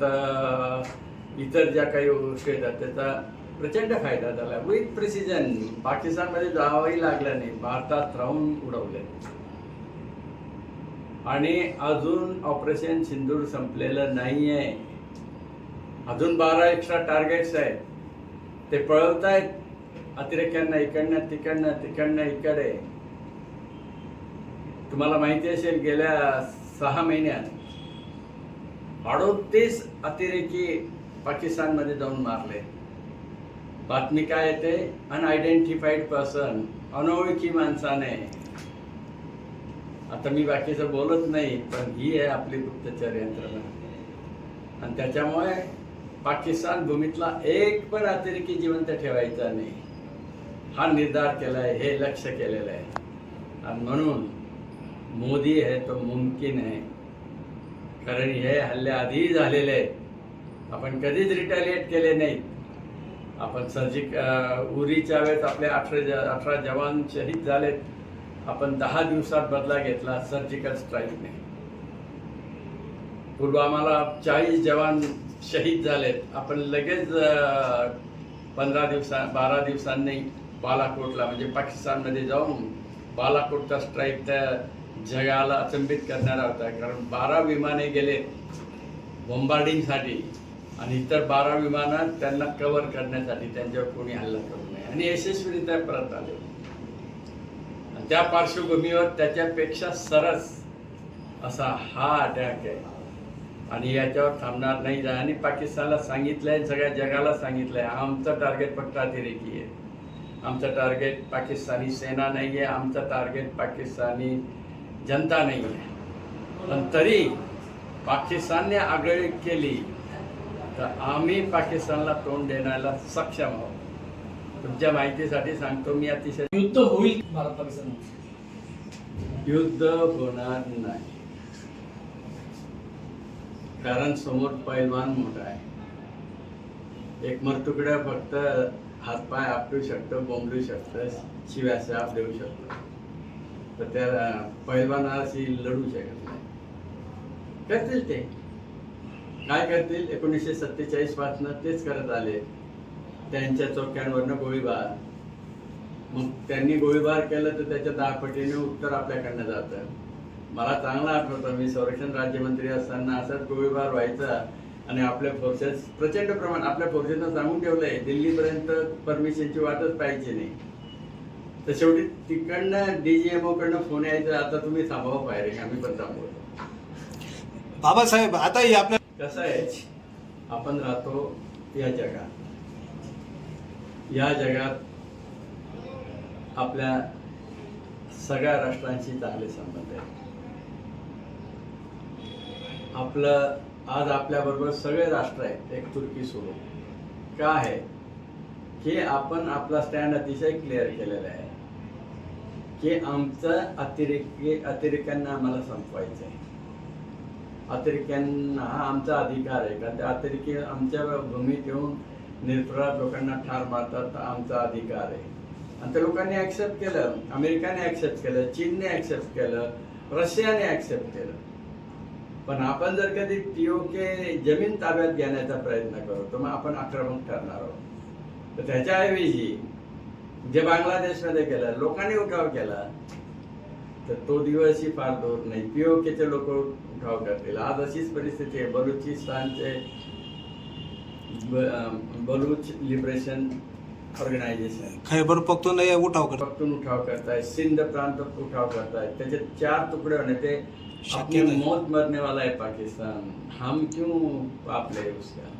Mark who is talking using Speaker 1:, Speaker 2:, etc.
Speaker 1: त्याच्यात इतर ज्या काही गोष्टी येतात त्याचा प्रचंड फायदा झाला. विथ प्रिसिजन पाकिस्तानमध्ये जावंही लागलं नाही. भारतात राहून उडवले. आणि अजून ऑपरेशन सिंदूर संपलेलं नाही आहे अजून बारा एक्स्ट्रा टार्गेट्स आहेत. ते पळवतायत. अतिरेक्यांना इकडनं तिकडनं तिकडनं इकडे. तुम्हाला माहिती असेल गेल्या सहा महिन्यात अडोतीस अतिरेकी पाकिस्तानमध्ये जाऊन मारले. बातमी काय येते? अनआयडेंटिफाईड पर्सन अनोळखी माणसाने. आता मी बाकीचं बोलत नाही पण ही आहे आपली गुप्तचर यंत्रणा. आणि त्याच्यामुळे पाकिस्तान भूमीतला एक पण अतिरेकी जिवंत ठेवायचा नाही. हा निर्धार केला आहे हे लक्ष केलेलं आहे. आणि म्हणून मोदी आहे तो मुमकिन आहे. कारण हे हल्ले आधीही झालेले आहेत. आपण कधीच रिटॅलिएट केले नाहीत. आपण सर्जिक उरीच्या वेळेस आपले अठरा अठरा जवान शहीद झालेत. आपण दहा दिवसात बदला घेतला सर्जिकल स्ट्राईकने पुलवामाला चाळीस जवान शहीद झालेत. आपण लगेच पंधरा दिवसा बारा दिवसांनी बालाकोटला म्हणजे पाकिस्तानमध्ये जाऊन बालाकोटचा स्ट्राईक त्या जगाला अचंबित करणारा होता. कारण बारा विमाने गेले बॉम्बार्डिंगसाठी आणि इतर बारा विमानात त्यांना कव्हर करण्यासाठी त्यांच्यावर कोणी हल्ला करू नये. आणि यशस्वीरित्या परत आले. त्या पार्श्वभूमीवर त्याच्यापेक्षा सरस असा हा अटॅक आहे. आणि याच्यावर थांबणार नाही. जा आणि पाकिस्तानला सांगितलंय सगळ्या जगाला सांगितलंय आमचं टार्गेट फक्त अतिरेकी आहे. आमचं टार्गेट पाकिस्तानी सेना नाही आहे आमचं टार्गेट पाकिस्तानी जनता नाही आहे पण तरी पाकिस्तानने आगळीक केली तर आम्ही पाकिस्तानला तोंड देण्याला सक्षम आहोत. तुमच्या माहितीसाठी सांगतो मी अतिशय
Speaker 2: युद्ध होईल भारत पाकिस्तान
Speaker 1: युद्ध होणार नाही. कारण समोर पैलवान मोठा आहे. एक मरतुकड्या फक्त हातपाय आपटू शकतो बोंबलू शकतं शिव्या शाप देऊ शकतो. तर त्या पैलवानाशी लढू शकत नाही. करतील ते. काय करतील? एकोणीसशे सत्तेचाळीस पासनं तेच करत आले. त्यांच्या चौक्यांवरनं गोळीबार. मग त्यांनी गोळीबार केलं तर त्याच्या दहा पटीने उत्तर आपल्याकडनं जातं. मला चांगला आठवतं मी संरक्षण राज्यमंत्री असताना असाच गोळीबार व्हायचा आणि आपल्या फोर्सेस प्रचंड प्रमाण आपल्या फोर्सेसनं सांगून ठेवलंय दिल्लीपर्यंत परमिशनची वाटच पाहिजे नाही. तर शेवटी तिकडनं डीजीएमओ कडनं फोन यायचा आता तुम्ही थांबवा पाहिजे आम्ही पण थांबवतो
Speaker 3: बाबासाहेब आता ही आपल्या
Speaker 1: कसं आहे आपण राहतो या जगात. या जगात आपल्या सगळ्या राष्ट्रांशी चांगले संबंध आहेत. आपलं आज आपल्याबरोबर सगळे राष्ट्र आहेत एक तुर्की सोडून. का आहे? हे आपण आपला स्टँड अतिशय क्लिअर केलेला आहे. की आमचं अतिरेकी अतिरेक्यांना आम्हाला संपवायचं आहे अतिरेक्यांना हा आमचा अधिकार आहे कारण त्या अतिरेकी आमच्या भूमीत येऊन निरपराध लोकांना ठार मारतात आमचा अधिकार आहे. आणि त्या लोकांनी ॲक्सेप्ट केलं अमेरिकाने ॲक्सेप्ट केलं चीनने ॲक्सेप्ट केलं रशियाने ॲक्सेप्ट केलं. पण आपण जर कधी पीओके जमीन ताब्यात घेण्याचा प्रयत्न करू तर मग आपण आक्रमक ठरणार आहोत. तर त्याच्याऐवजी जे बांगलादेशमध्ये केलं लोकांनी उठाव केला तर तो दिवसही फार दूर नाही. पीओकेचे लोक उठाव करतील. आज अशीच परिस्थिती आहे. बलुचिस्तानचे बलुच लिबरेशन ऑर्गनायझेशन.
Speaker 3: खैबर पख्तून हे उठाव करतो
Speaker 1: पख्तून उठाव करताय सिंध प्रांत उठाव करताय. त्याचे चार तुकडे होने ते अपनी। मौत मरने वाला है पाकिस्तान. हम क्यों पाप ले उसका?